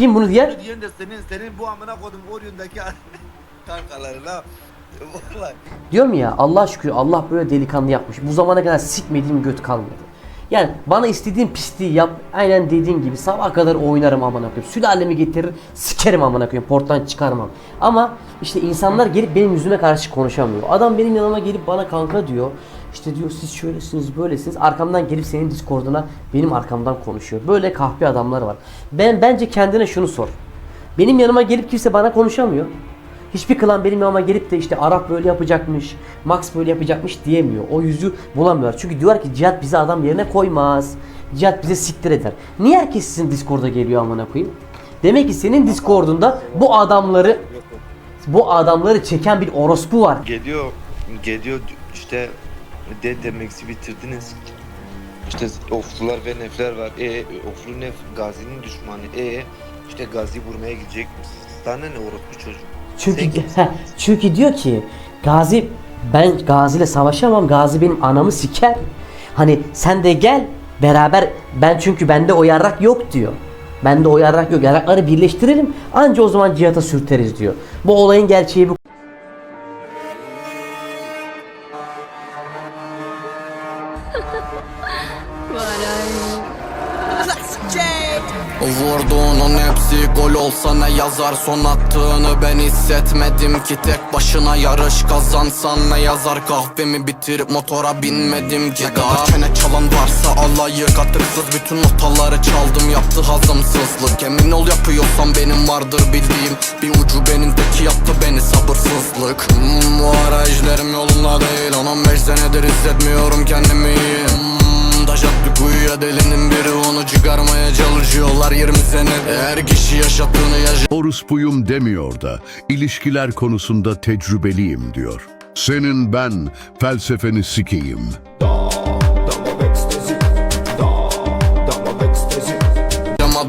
Kim bunu diyen? Diyen de senin senin bu amına kodum Orion'daki kankalarına Vallahi Diyorum ya Allah şükür Allah böyle delikanlı yapmış. Bu zamana kadar sikmediğim göt kalmadı. Yani bana istediğin pisliği yap. Aynen dediğin gibi sabah kadar oynarım amına koyayım. Sülalemi getirir sikerim amına koyayım. Porttan çıkarmam. Ama işte insanlar gelip benim yüzüme karşı konuşamıyor. Adam benim yanıma gelip bana kanka diyor. İşte diyor siz şöylesiniz böylesiniz. Arkamdan gelip senin Discord'una benim arkamdan konuşuyor. Böyle kahpe adamlar var. Ben bence kendine şunu sor. Benim yanıma gelip kimse bana konuşamıyor. Hiçbir klan benim yanıma gelip de işte Arap böyle yapacakmış, Max böyle yapacakmış diyemiyor. O yüzü bulamıyor. Çünkü diyorlar ki Cihat bizi adam yerine koymaz. Cihat bize siktir eder. Niye herkes sizin Discord'a geliyor amına koyayım? Demek ki senin Discord'unda bu adamları bu adamları çeken bir orospu var. Geliyor, geliyor işte de demex'i bitirdiniz. İşte oflular ve nefler var. E oflu nef gazinin düşmanı. E işte gazi vurmaya gidecek? Sana ne orospu çocuk? Çünkü heh, çünkü diyor ki Gazi ben Gazi ile savaşamam. Gazi benim anamı siker. Hani sen de gel beraber ben çünkü bende o yarrak yok diyor. Bende o yarrak yok. Yarrakları birleştirelim. Anca o zaman cihata sürteriz diyor. Bu olayın gerçeği bu. Vurduğunun hepsi gol olsa ne yazar? Son attığını ben hissetmedim ki. Tek başına yarış kazansan ne yazar? Kahvemi bitirip motora binmedim ki Ne kadar çene çalan varsa alayı Katıksız bütün notaları çaldım yaptı hazımsızlık. Emin ol yapıyorsam benim vardır bildiğim. Bir ucu benim teki yaptı beni sabırsızlık. Hmm, Bu arayışlarım yolunda değil. 10-15 senedir hissetmiyorum kendimi. Hmm, Taş attı kuyuya delinin biri onu çıkarmaya çalışıyorlar 20 sene Her kişi yaşattığını yaşa Orospuyum demiyor da ilişkiler konusunda tecrübeliyim diyor. Senin ben felsefeni sikeyim.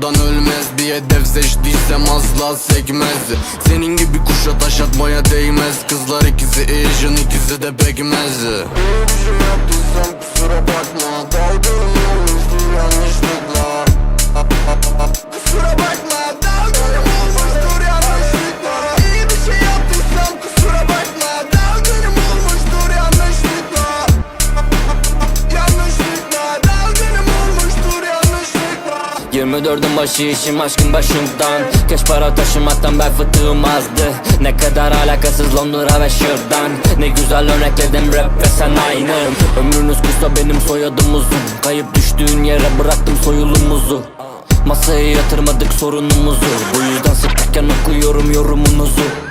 Yamadan ölmez bir hedef seçtiysem asla sekmez. Senin gibi kuşa taş atmaya değmez. Kızlar ikisi Asian ikisi de pekmez. Şey yaptıysam kusura bakma olmuştur yanlışlıkla. Kusura 24'ün başı işim aşkın başımdan Keş para taşımaktan bel fıtığım azdı. Ne kadar alakasız Londra ve şırdan. Ne güzel örnekledim rap ve sen aynım Ömrünüz kısa benim soyadım uzun. Kayıp düştüğün yere bıraktım soyulumuzu. Masaya yatırmadık sorunumuzu. Bu yüzden sıkarken okuyorum yorumunuzu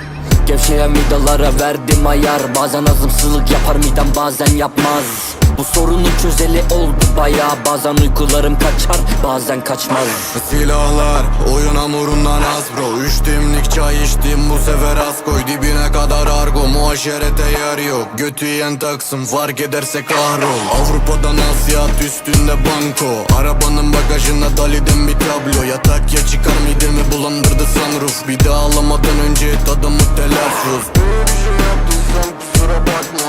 Gevşeyen vidalara verdim ayar. Bazen azımsızlık yapar midem bazen yapmaz. Bu sorunu çözeli oldu baya Bazen uykularım kaçar bazen kaçmaz. Silahlar oyun hamurundan az bro. Üç dimlik çay içtim bu sefer az koy. Dibine kadar argo muaşerete yer yok. Götü yiyen taksın fark ederse kahrol. Avrupa'dan Asya üstünde banko. Arabanın bagajında Dali'den bir tablo. Yatak ya çıkar midemi bulandırdı sunroof. Bir de ağlamadan önce et adamı telaffuz Bir şey yaptıysam kusura bakma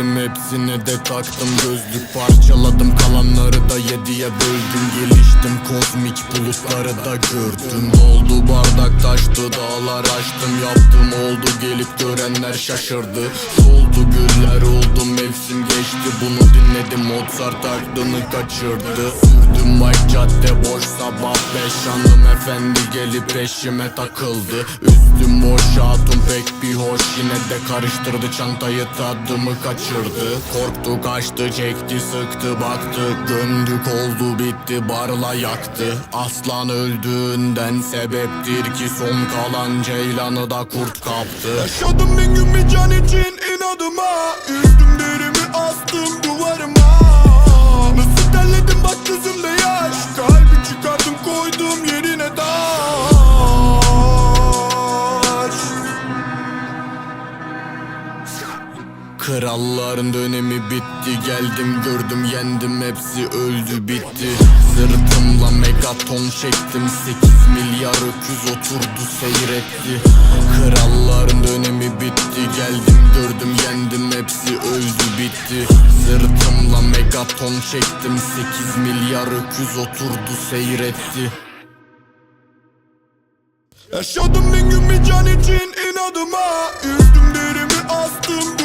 gönderdim hepsine de taktım gözlük parçaladım. Kalanları da aile diye böldüm. Geliştim kozmik bulutları da gördüm. Oldu? Bardak taştı dağlar açtım. Yaptım oldu gelip görenler şaşırdı. Soldu güller oldu mevsim geçti. Bunu dinledim Mozart aklını kaçırdı. Sürdüm mic cadde boş sabah beş. Hanımefendi gelip peşime takıldı. Üstüm boş hatun pek bir hoş Yine de karıştırdı. Çantayı tadımı kaçırdı Korktu kaçtı çekti sıktı baktı. Gömdük oldu bitti barla yaktı. Aslan öldüğünden sebeptir ki Son kalan ceylanı da kurt kaptı. Yaşadım bin gün bir can için inadıma. Üstüm derimi astım duvarıma Kralların dönemi bitti. Geldim gördüm yendim. Hepsi öldü bitti. Sırtımla megaton çektim. 8 milyar öküz oturdu seyretti. Kralların dönemi bitti. Geldim gördüm yendim. Hepsi öldü bitti. Sırtımla megaton çektim. 8 milyar öküz oturdu seyretti. Yaşadım bin gün bir can için inadıma. Üstüm derimi astım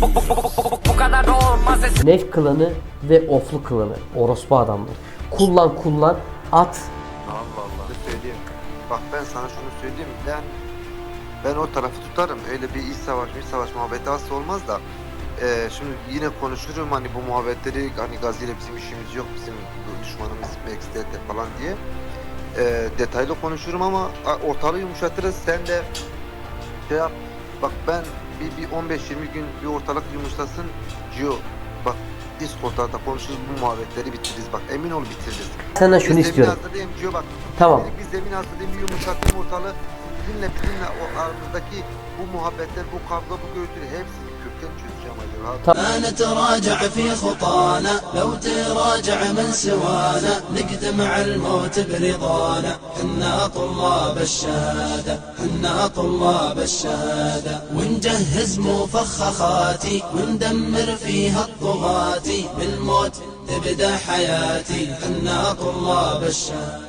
sen sevin biraz Nef klanı ve oflu klanı. Orospu adamlar. Kullan kullan at. Allah Allah. Söyleyeyim. Bak ben sana şunu söyleyeyim. Ben ben o tarafı tutarım. Öyle bir iç savaş, iç savaş muhabbeti asla olmaz da. Eee şimdi yine konuşurum hani bu muhabbetleri hani Gazi ile bizim işimiz yok bizim bu düşmanımız Max'te falan diye. Eee detaylı konuşurum ama ortalığı yumuşatırız. Sen de şey yap. Bak ben bir, bir 15-20 gün bir ortalık yumuşasın. Gio bak Discord'da da konuşuruz bu muhabbetleri bitiririz bak emin ol bitiririz. Senden şunu Bir istiyorum. Zemin hazırlayayım Gio bak. Tamam. Biz zemin hazırlayayım bir yumuşatayım ortalığı. Sizinle bizimle o aramızdaki bu muhabbetler, bu kavga, bu gürültü hepsini kökten çözeceğim acaba. ما نتراجع في خطانا لو تراجع من سوانا نقدم الموت برضانا. حنا طلاب الشهادة حنا طلاب الشهادة. ونجهز مفخخاتي وندمر فيها الطغاتي بالموت تبدأ حياتي حنا طلاب الشهادة.